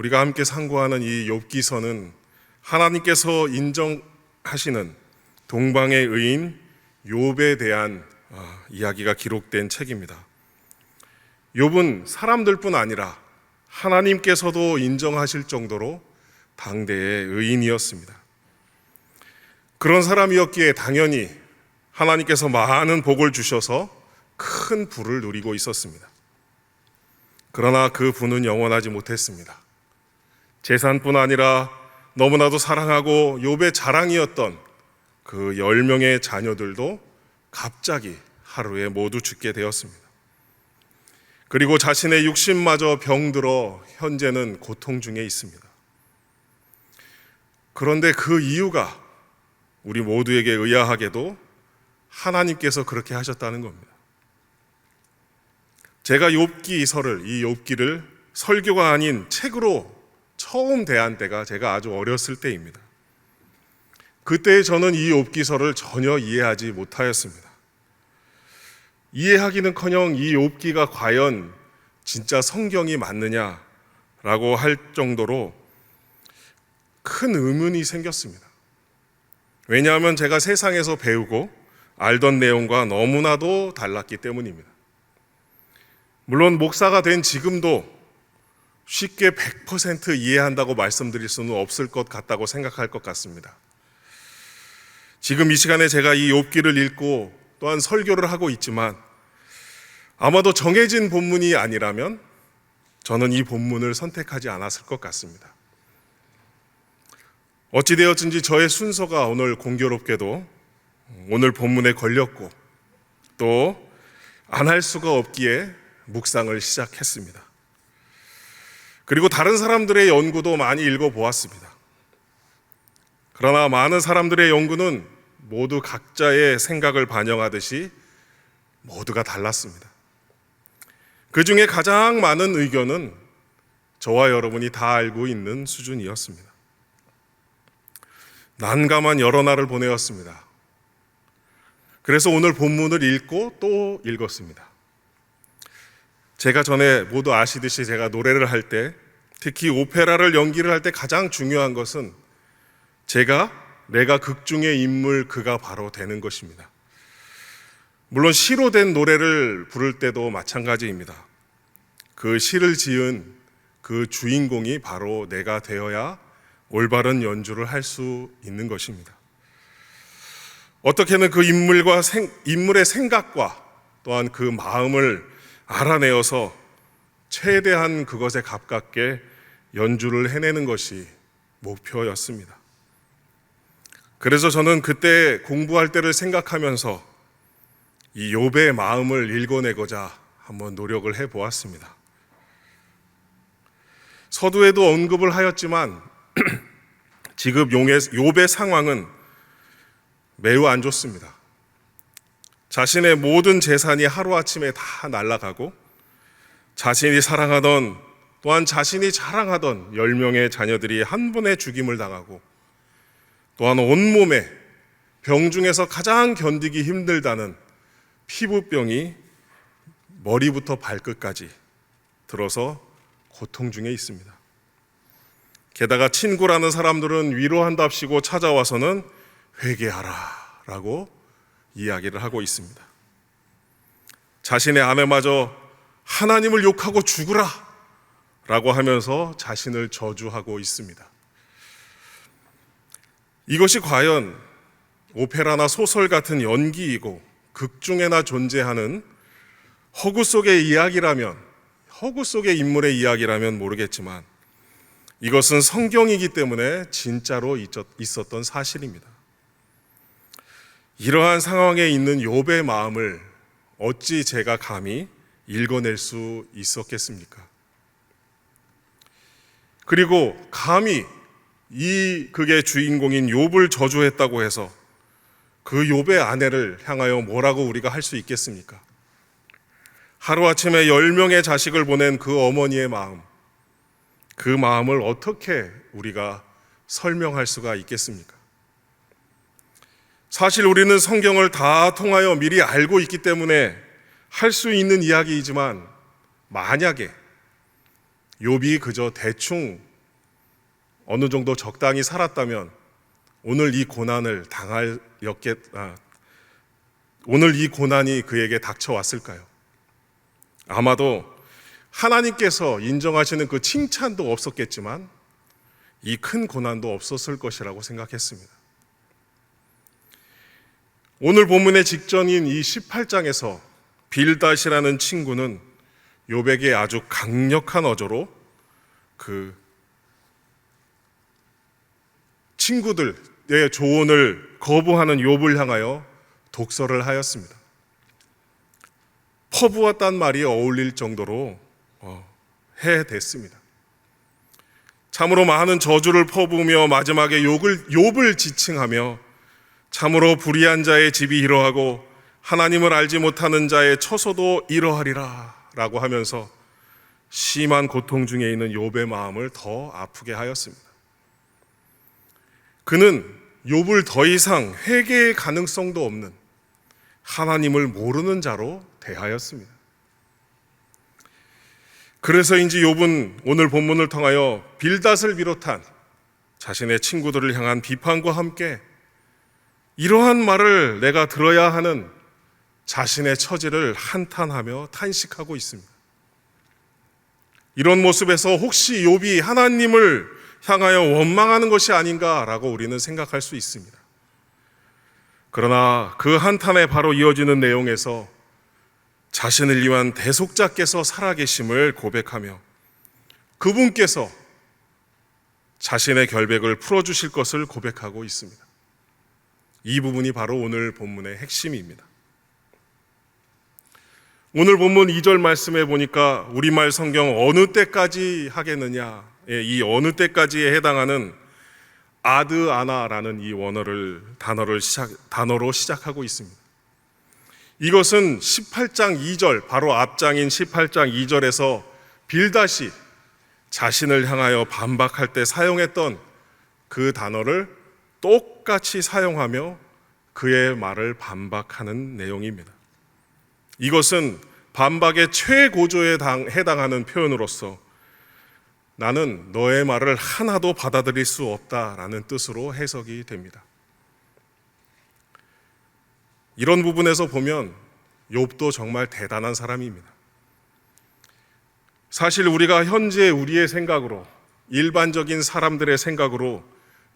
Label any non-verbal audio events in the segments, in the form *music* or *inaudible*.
우리가 함께 상고하는 이 욥기서는 하나님께서 인정하시는 동방의 의인 욥에 대한 아, 이야기가 기록된 책입니다. 욥은 사람들뿐 아니라 하나님께서도 인정하실 정도로 당대의 의인이었습니다. 그런 사람이었기에 당연히 하나님께서 많은 복을 주셔서 큰 부를 누리고 있었습니다. 그러나 그 부는 영원하지 못했습니다. 재산뿐 아니라 너무나도 사랑하고 욥의 자랑이었던 그열 명의 자녀들도 갑자기 하루에 모두 죽게 되었습니다. 그리고 자신의 육신마저 병들어 현재는 고통 중에 있습니다. 그런데 그 이유가 우리 모두에게 의아하게도 하나님께서 그렇게 하셨다는 겁니다. 제가 욥기서를 이 욥기를 설교가 아닌 책으로 처음 대한 때가 제가 아주 어렸을 때입니다. 그때 저는 이 욥기서를 전혀 이해하지 못하였습니다. 이해하기는커녕 이 욥기가 과연 진짜 성경이 맞느냐라고 할 정도로 큰 의문이 생겼습니다. 왜냐하면 제가 세상에서 배우고 알던 내용과 너무나도 달랐기 때문입니다. 물론 목사가 된 지금도 쉽게 100% 이해한다고 말씀드릴 수는 없을 것 같다고 생각할 것 같습니다. 지금 이 시간에 제가 이 욥기를 읽고 또한 설교를 하고 있지만 아마도 정해진 본문이 아니라면 저는 이 본문을 선택하지 않았을 것 같습니다. 어찌되었든지 저의 순서가 오늘 공교롭게도 오늘 본문에 걸렸고 또 안 할 수가 없기에 묵상을 시작했습니다. 그리고 다른 사람들의 연구도 많이 읽어보았습니다. 그러나 많은 사람들의 연구는 모두 각자의 생각을 반영하듯이 모두가 달랐습니다. 그 중에 가장 많은 의견은 저와 여러분이 다 알고 있는 수준이었습니다. 난감한 여러 날을 보내었습니다. 그래서 오늘 본문을 읽고 또 읽었습니다. 제가 전에 모두 아시듯이 제가 노래를 할 때, 특히 오페라를 연기를 할 때 가장 중요한 것은 제가 내가 극중의 인물 그가 바로 되는 것입니다. 물론 시로 된 노래를 부를 때도 마찬가지입니다. 그 시를 지은 그 주인공이 바로 내가 되어야 올바른 연주를 할 수 있는 것입니다. 어떻게는 그 인물과 생, 인물의 생각과 또한 그 마음을 알아내어서 최대한 그것에 가깝게 연주를 해내는 것이 목표였습니다. 그래서 저는 그때 공부할 때를 생각하면서 이 욥의 마음을 읽어내고자 한번 노력을 해 보았습니다. 서두에도 언급을 하였지만 *clears throat* 지금 용의 욥의 상황은 매우 안 좋습니다. 자신의 모든 재산이 하루아침에 다 날아가고 자신이 사랑하던 또한 자신이 자랑하던 10명의 자녀들이 한 번에 죽임을 당하고 또한 온몸에 병 중에서 가장 견디기 힘들다는 피부병이 머리부터 발끝까지 들어서 고통 중에 있습니다. 게다가 친구라는 사람들은 위로한답시고 찾아와서는 회개하라 라고 이야기를 하고 있습니다. 자신의 아내마저 하나님을 욕하고 죽으라 라고 하면서 자신을 저주하고 있습니다. 이것이 과연 오페라나 소설 같은 연기이고 극 중에나 존재하는 허구 속의 이야기라면, 허구 속의 인물의 이야기라면 모르겠지만 이것은 성경이기 때문에 진짜로 있었던 사실입니다. 이러한 상황에 있는 욥의 마음을 어찌 제가 감히 읽어낼 수 있었겠습니까? 그리고 감히 이 극의 주인공인 욥을 저주했다고 해서 그 욥의 아내를 향하여 뭐라고 우리가 할 수 있겠습니까? 하루아침에 열 명의 자식을 보낸 그 어머니의 마음, 그 마음을 어떻게 우리가 설명할 수가 있겠습니까? 사실 우리는 성경을 다 통하여 미리 알고 있기 때문에 할 수 있는 이야기이지만 만약에 욥이 그저 대충 어느 정도 적당히 살았다면 오늘 이 고난을 당할 였겠 아, 오늘 이 고난이 그에게 닥쳐왔을까요? 아마도 하나님께서 인정하시는 그 칭찬도 없었겠지만 이 큰 고난도 없었을 것이라고 생각했습니다. 오늘 본문의 직전인 이 18장에서 빌닷이라는 친구는 요백의 아주 강력한 어조로 그 친구들의 조언을 거부하는 욥을 향하여 독설을 하였습니다. 퍼부었단 말이 어울릴 정도로 어, 해댔습니다. 참으로 많은 저주를 퍼부으며 마지막에 욕을 욥을 지칭하며 참으로 불의한 자의 집이 이러하고 하나님을 알지 못하는 자의 처소도 이러하리라라고 하면서 심한 고통 중에 있는 욥의 마음을 더 아프게 하였습니다. 그는 욥을 더 이상 회개의 가능성도 없는 하나님을 모르는 자로 대하였습니다. 그래서인지 욥은 오늘 본문을 통하여 빌닷을 비롯한 자신의 친구들을 향한 비판과 함께 이러한 말을 내가 들어야 하는 자신의 처지를 한탄하며 탄식하고 있습니다. 이런 모습에서 혹시 욥이 하나님을 향하여 원망하는 것이 아닌가라고 우리는 생각할 수 있습니다. 그러나 그 한탄에 바로 이어지는 내용에서 자신을 위한 대속자께서 살아계심을 고백하며 그분께서 자신의 결백을 풀어주실 것을 고백하고 있습니다. 이 부분이 바로 오늘 본문의 핵심입니다. 오늘 본문 2절 말씀에 보니까 우리말 성경 어느 때까지 하겠느냐, 예, 이 어느 때까지에 해당하는 아드아나라는 이 원어를 단어를 시작, 단어로 시작하고 있습니다. 이것은 18장 2절 바로 앞장인 18장 2절에서 빌다시 자신을 향하여 반박할 때 사용했던 그 단어를 똑같이 사용하며 그의 말을 반박하는 내용입니다. 이것은 반박의 최고조에 해당하는 표현으로서 나는 너의 말을 하나도 받아들일 수 없다라는 뜻으로 해석이 됩니다. 이런 부분에서 보면 욥도 정말 대단한 사람입니다. 사실 우리가 현재 우리의 생각으로 일반적인 사람들의 생각으로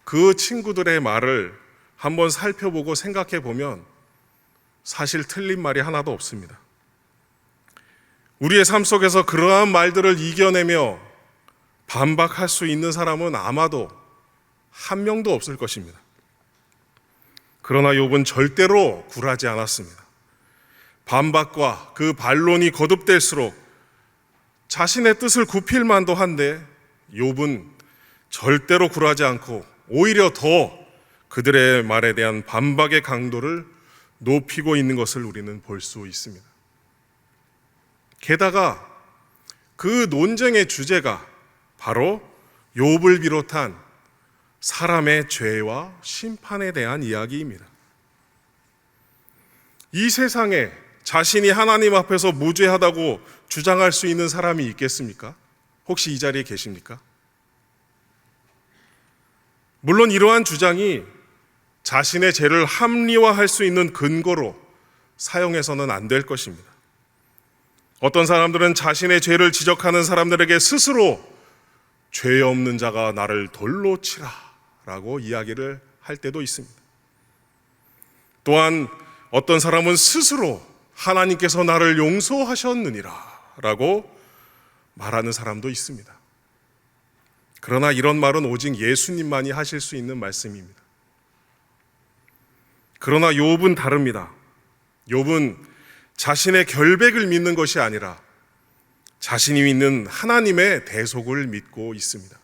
그 친구들의 말을 한번 살펴보고 생각해 보면 사실 틀린 말이 하나도 없습니다. 우리의 삶 속에서 그러한 말들을 이겨내며 반박할 수 있는 사람은 아마도 한 명도 없을 것입니다. 그러나 욥은 절대로 굴하지 않았습니다. 반박과 그 반론이 거듭될수록 자신의 뜻을 굽힐 만도 한데 욥은 절대로 굴하지 않고 오히려 더 그들의 말에 대한 반박의 강도를 높이고 있는 것을 우리는 볼 수 있습니다. 게다가 그 논쟁의 주제가 바로 욥을 비롯한 사람의 죄와 심판에 대한 이야기입니다. 이 세상에 자신이 하나님 앞에서 무죄하다고 주장할 수 있는 사람이 있겠습니까? 혹시 이 자리에 계십니까? 물론 이러한 주장이 자신의 죄를 합리화할 수 있는 근거로 사용해서는 안 될 것입니다. 어떤 사람들은 자신의 죄를 지적하는 사람들에게 스스로 죄 없는 자가 나를 돌로 치라 라고 이야기를 할 때도 있습니다. 또한 어떤 사람은 스스로 하나님께서 나를 용서하셨느니라 라고 말하는 사람도 있습니다. 그러나 이런 말은 오직 예수님만이 하실 수 있는 말씀입니다. 그러나 욥은 다릅니다. 욥은 자신의 결백을 믿는 것이 아니라 자신이 믿는 하나님의 대속을 믿고 있습니다.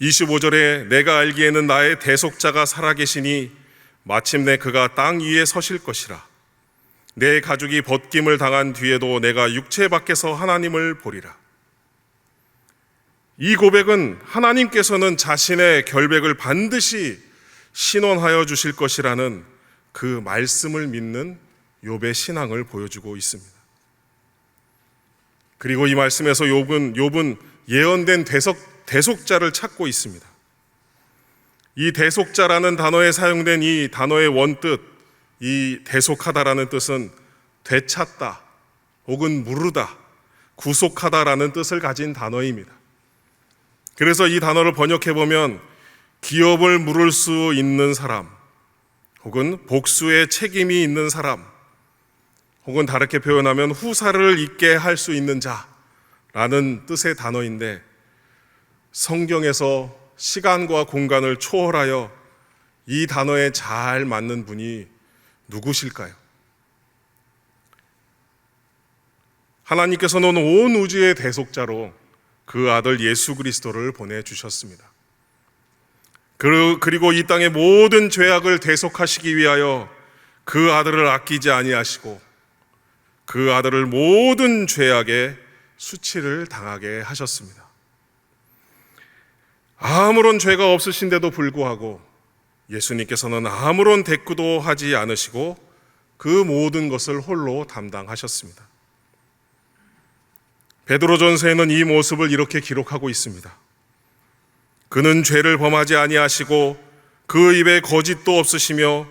25절에 내가 알기에는 나의 대속자가 살아계시니 마침내 그가 땅 위에 서실 것이라. 내 가족이 벗김을 당한 뒤에도 내가 육체 밖에서 하나님을 보리라. 이 고백은 하나님께서는 자신의 결백을 반드시 신원하여 주실 것이라는 그 말씀을 믿는 욥의 신앙을 보여주고 있습니다. 그리고 이 말씀에서 욥은 욥은 예언된 대속 대속자를 찾고 있습니다. 이 대속자라는 단어에 사용된 이 단어의 원뜻, 이 대속하다라는 뜻은 되찾다 혹은 물르다, 구속하다라는 뜻을 가진 단어입니다. 그래서 이 단어를 번역해 보면 기업을 물을 수 있는 사람, 혹은 복수의 책임이 있는 사람, 혹은 다르게 표현하면 후사를 잊게 할 수 있는 자라는 뜻의 단어인데 성경에서 시간과 공간을 초월하여 이 단어에 잘 맞는 분이 누구실까요? 하나님께서는 온 우주의 대속자로 그 아들 예수 그리스도를 보내주셨습니다. 그리고 이 땅의 모든 죄악을 대속하시기 위하여 그 아들을 아끼지 아니하시고 그 아들을 모든 죄악에 수치를 당하게 하셨습니다. 아무런 죄가 없으신데도 불구하고 예수님께서는 아무런 대꾸도 하지 않으시고 그 모든 것을 홀로 담당하셨습니다. 베드로전서에는 이 모습을 이렇게 기록하고 있습니다. 그는 죄를 범하지 아니하시고 그 입에 거짓도 없으시며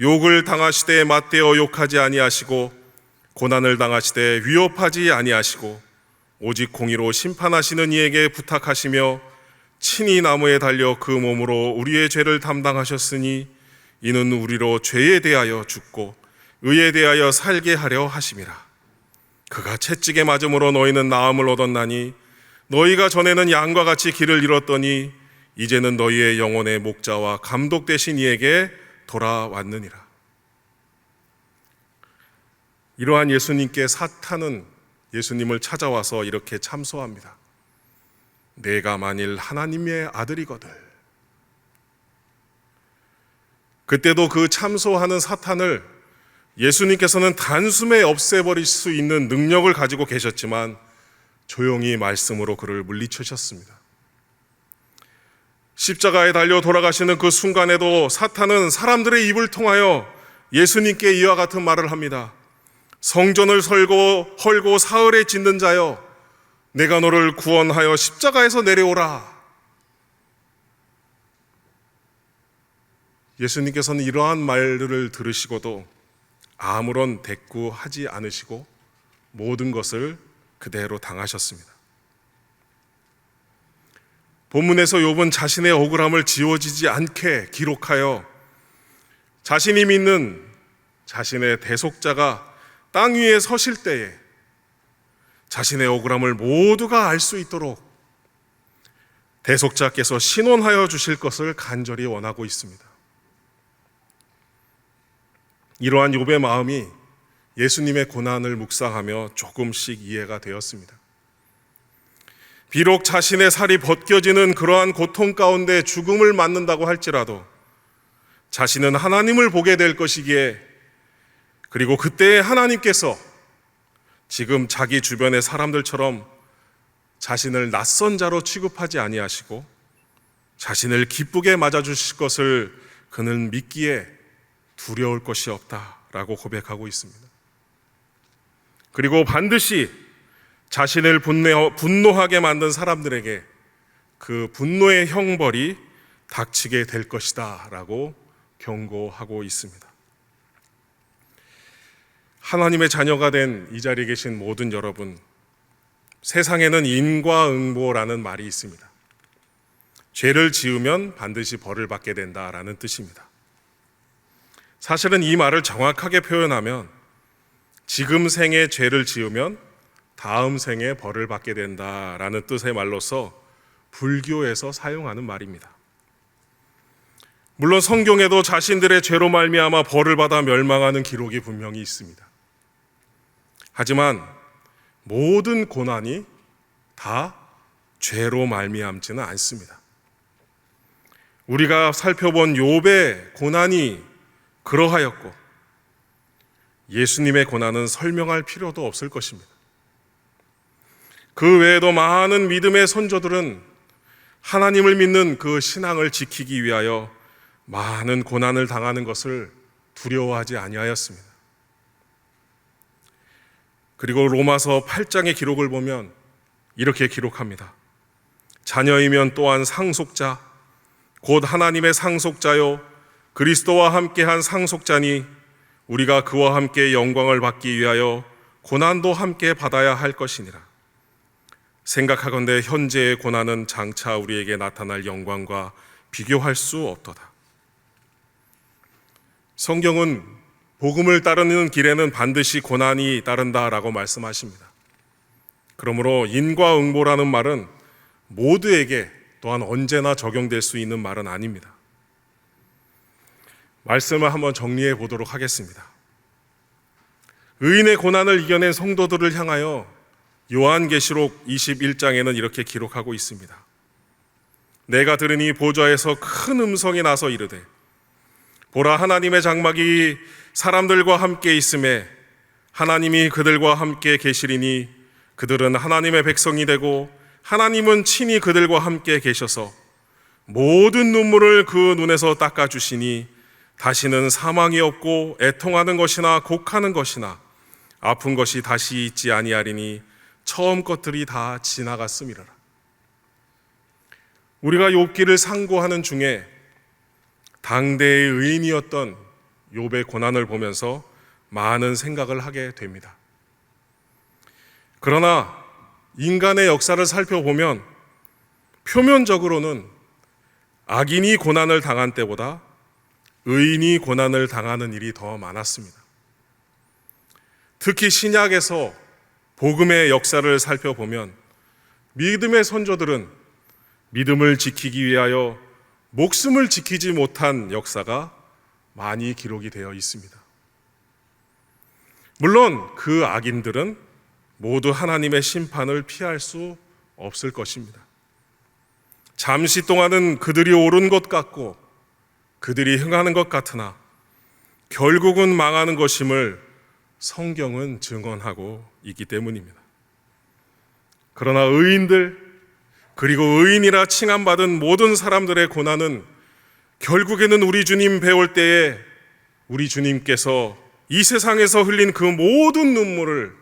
욕을 당하시되 맞대어 욕하지 아니하시고 고난을 당하시되 위협하지 아니하시고 오직 공의로 심판하시는 이에게 부탁하시며 친히 나무에 달려 그 몸으로 우리의 죄를 담당하셨으니 이는 우리로 죄에 대하여 죽고 의에 대하여 살게 하려 하심이라. 그가 채찍에 맞음으로 너희는 나음을 얻었나니 너희가 전에는 양과 같이 길을 잃었더니 이제는 너희의 영혼의 목자와 감독 되신 이에게 돌아왔느니라. 이러한 예수님께 사탄은 예수님을 찾아와서 이렇게 참소합니다. 내가 만일 하나님의 아들이거들. 그때도 그 참소하는 사탄을 예수님께서는 단숨에 없애버릴 수 있는 능력을 가지고 계셨지만 조용히 말씀으로 그를 물리치셨습니다. 십자가에 달려 돌아가시는 그 순간에도 사탄은 사람들의 입을 통하여 예수님께 이와 같은 말을 합니다. 성전을 설고 헐고 사흘에 짓는 자여 내가 너를 구원하여 십자가에서 내려오라. 예수님께서는 이러한 말들을 들으시고도 아무런 대꾸하지 않으시고 모든 것을 그대로 당하셨습니다. 본문에서 욥은 자신의 억울함을 지워지지 않게 기록하여 자신이 믿는 자신의 대속자가 땅 위에 서실 때에 자신의 억울함을 모두가 알 수 있도록 대속자께서 신원하여 주실 것을 간절히 원하고 있습니다. 이러한 욥의 마음이 예수님의 고난을 묵상하며 조금씩 이해가 되었습니다. 비록 자신의 살이 벗겨지는 그러한 고통 가운데 죽음을 맞는다고 할지라도 자신은 하나님을 보게 될 것이기에 그리고 그때 하나님께서 지금 자기 주변의 사람들처럼 자신을 낯선 자로 취급하지 아니하시고 자신을 기쁘게 맞아 주실 것을 그는 믿기에 두려울 것이 없다라고 고백하고 있습니다. 그리고 반드시 자신을 분노하게 만든 사람들에게 그 분노의 형벌이 닥치게 될 것이다 라고 경고하고 있습니다. 하나님의 자녀가 된 이 자리에 계신 모든 여러분, 세상에는 인과응보라는 말이 있습니다. 죄를 지으면 반드시 벌을 받게 된다라는 뜻입니다. 사실은 이 말을 정확하게 표현하면 지금 생에 죄를 지으면 다음 생에 벌을 받게 된다라는 뜻의 말로서 불교에서 사용하는 말입니다. 물론 성경에도 자신들의 죄로 말미암아 벌을 받아 멸망하는 기록이 분명히 있습니다. 하지만 모든 고난이 다 죄로 말미암지는 않습니다. 우리가 살펴본 욥의 고난이 그러하였고 예수님의 고난은 설명할 필요도 없을 것입니다. 그 외에도 많은 믿음의 선조들은 하나님을 믿는 그 신앙을 지키기 위하여 많은 고난을 당하는 것을 두려워하지 아니하였습니다. 그리고 로마서 8장의 기록을 보면 이렇게 기록합니다. 자녀이면 또한 상속자, 곧 하나님의 상속자요 그리스도와 함께한 상속자니 우리가 그와 함께 영광을 받기 위하여 고난도 함께 받아야 할 것이니라. 생각하건대 현재의 고난은 장차 우리에게 나타날 영광과 비교할 수 없도다. 성경은 복음을 따르는 길에는 반드시 고난이 따른다라고 말씀하십니다. 그러므로 인과응보라는 말은 모두에게 또한 언제나 적용될 수 있는 말은 아닙니다. 말씀을 한번 정리해 보도록 하겠습니다. 의인의 고난을 이겨낸 성도들을 향하여 요한계시록 21장에는 이렇게 기록하고 있습니다. 내가 들으니 보좌에서 큰 음성이 나서 이르되 보라 하나님의 장막이 사람들과 함께 있음에 하나님이 그들과 함께 계시리니 그들은 하나님의 백성이 되고 하나님은 친히 그들과 함께 계셔서 모든 눈물을 그 눈에서 닦아 주시니 다시는 사망이 없고 애통하는 것이나 곡하는 것이나 아픈 것이 다시 있지 아니하리니 처음 것들이 다 지나갔음이라. 우리가 욥기를 상고하는 중에 당대의 의인이었던 욥의 고난을 보면서 많은 생각을 하게 됩니다. 그러나 인간의 역사를 살펴보면 표면적으로는 악인이 고난을 당한 때보다 의인이 고난을 당하는 일이 더 많았습니다. 특히 신약에서 복음의 역사를 살펴보면 믿음의 선조들은 믿음을 지키기 위하여 목숨을 지키지 못한 역사가 많이 기록이 되어 있습니다. 물론 그 악인들은 모두 하나님의 심판을 피할 수 없을 것입니다. 잠시 동안은 그들이 옳은 것 같고 그들이 흥하는 것 같으나 결국은 망하는 것임을 성경은 증언하고 있기 때문입니다. 그러나 의인들 그리고 의인이라 칭함받은 모든 사람들의 고난은 결국에는 우리 주님 배울 때에 우리 주님께서 이 세상에서 흘린 그 모든 눈물을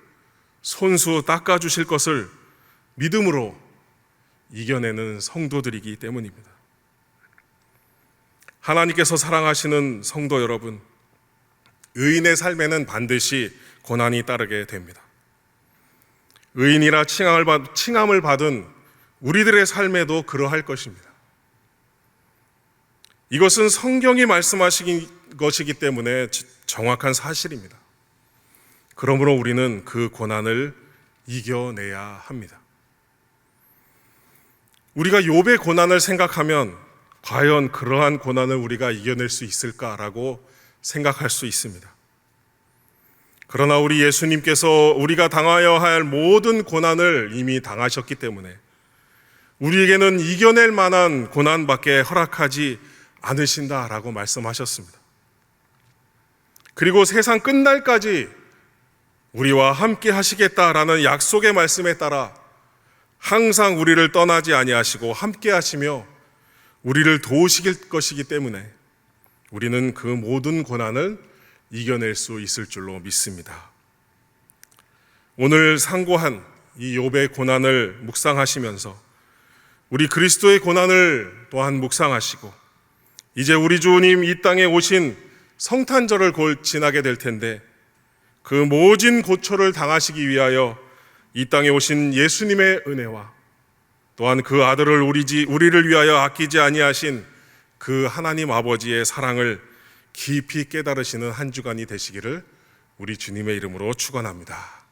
손수 닦아 주실 것을 믿음으로 이겨내는 성도들이기 때문입니다. 하나님께서 사랑하시는 성도 여러분, 의인의 삶에는 반드시 고난이 따르게 됩니다. 의인이라 칭함을, 받은 우리들의 삶에도 그러할 것입니다. 이것은 성경이 말씀하신 것이기 때문에 정확한 사실입니다. 그러므로 우리는 그 고난을 이겨내야 합니다. 우리가 욥의 고난을 생각하면 과연 그러한 고난을 우리가 이겨낼 수 있을까라고 생각할 수 있습니다. 그러나 우리 예수님께서 우리가 당하여 할 모든 고난을 이미 당하셨기 때문에 우리에게는 이겨낼 만한 고난밖에 허락하지 않으신다라고 말씀하셨습니다. 그리고 세상 끝날까지 우리와 함께 하시겠다라는 약속의 말씀에 따라 항상 우리를 떠나지 아니하시고 함께 하시며 우리를 도우실 것이기 때문에 우리는 그 모든 고난을 이겨낼 수 있을 줄로 믿습니다. 오늘 상고한 이 욥의 고난을 묵상하시면서 우리 그리스도의 고난을 또한 묵상하시고 이제 우리 주님 이 땅에 오신 성탄절을 곧 지나게 될 텐데 그 모진 고초를 당하시기 위하여 이 땅에 오신 예수님의 은혜와 또한 그 아들을 우리 지 우리를 위하여 아끼지 아니하신 그 하나님 아버지의 사랑을 깊이 깨달으시는 한 주간이 되시기를 우리 주님의 이름으로 축원합니다.